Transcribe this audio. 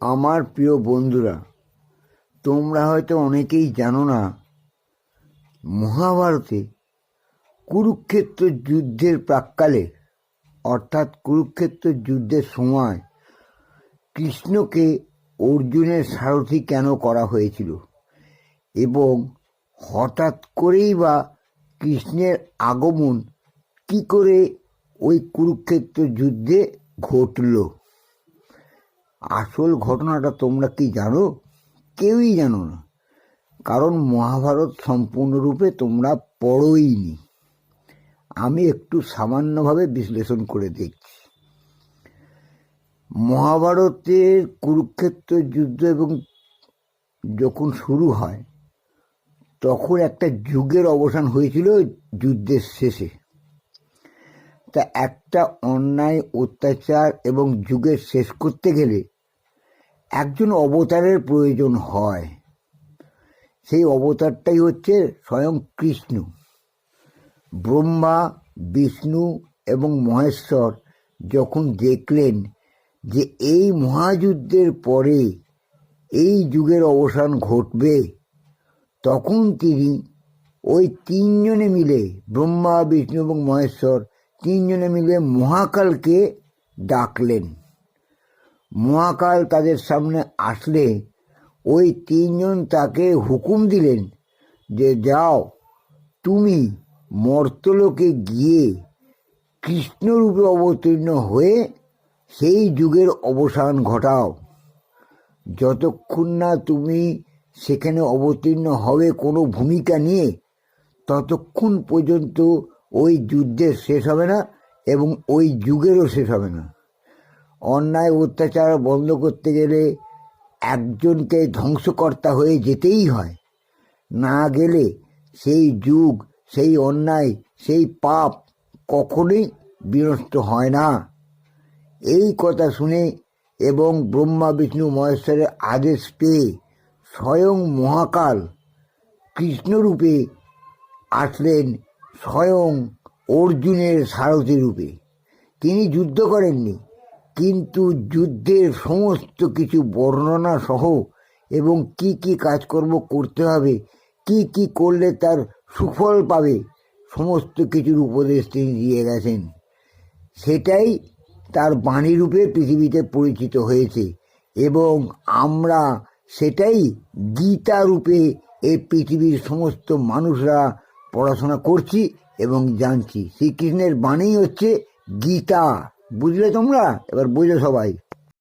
আমার প্রিয় বন্ধুরা, তোমরা হয়তো অনেকেই জানো না, মহাভারতে কুরুক্ষেত্র যুদ্ধের প্রাক্কালে, অর্থাৎ কুরুক্ষেত্র যুদ্ধের সময়, কৃষ্ণকে অর্জুনের সারথি কেন করা হয়েছিল? এবং হঠাৎ করেই বা কৃষ্ণের আগমন কি করে ওই কুরুক্ষেত্র যুদ্ধে ঘটল? আসল ঘটনাটা তোমরা কি জানো? কেউই জানো না। কারণ মহাভারত সম্পূর্ণরূপে তোমরা পড়োই নি আমি একটু সামান্যভাবে বিশ্লেষণ করে দেখছি। মহাভারতের কুরুক্ষেত্র যুদ্ধ এবং যখন শুরু হয়, তখন একটা যুগের অবসান হয়েছিল যুদ্ধের শেষে। তা একটা অন্যায়, অত্যাচার এবং যুগের শেষ করতে গেলে একজন অবতারের প্রয়োজন হয়। সেই অবতারটাই হচ্ছে স্বয়ং কৃষ্ণ। ব্রহ্মা, বিষ্ণু এবং মহেশ্বর যখন দেখলেন যে এই মহাযুদ্ধের পরে এই যুগের অবসান ঘটবে, তখন তিনি ওই তিনজনে মিলে ব্রহ্মা, বিষ্ণু এবং মহেশ্বর তিনজনে মিলে মহাকালকে ডাকলেন। মহাকাল তাদের সামনে আসলে ওই তিনজন তাকে হুকুম দিলেন যে, যাও, তুমি মর্তলোকে গিয়ে কৃষ্ণরূপে অবতীর্ণ হয়ে সেই যুগের অবসান ঘটাও। যতক্ষণ না তুমি সেখানে অবতীর্ণ হবে কোনো ভূমিকা নিয়ে, ততক্ষণ পর্যন্ত ওই যুদ্ধের শেষ হবে না এবং ওই যুগেরও শেষ হবে না। অন্যায় অত্যাচার বন্ধ করতে গেলে একজনকে ধ্বংসকর্তা হয়ে যেতেই হয়। না গেলে সেই যুগ, সেই অন্যায়, সেই পাপ কখনোই বিনষ্ট হয় না। এই কথা শুনে এবং ব্রহ্মা, বিষ্ণু, মহেশ্বরের আদেশ পেয়ে স্বয়ং মহাকাল কৃষ্ণরূপে আসলেন স্বয়ং অর্জুনের সারথি রূপে। তিনি যুদ্ধ করেননি কিন্তু যুদ্ধের সমস্ত কিছু বর্ণনা সহ এবং কি কি কাজকর্ম করতে হবে, কি কি করলে তার সুফল পাবে, সমস্ত কিছুর উপদেশ তিনি দিয়ে গেছেন। সেটাই তার বাণী রূপে পৃথিবীতে পরিচিত হয়েছে এবং আমরা সেটাই গীতা রূপে এই পৃথিবীর সমস্ত মানুষরা পড়াশোনা করছি এবং জানছি। শ্রীকৃষ্ণের বাণী হচ্ছে গীতা। বুঝলে তোমরা? এবার বুঝলে সবাই।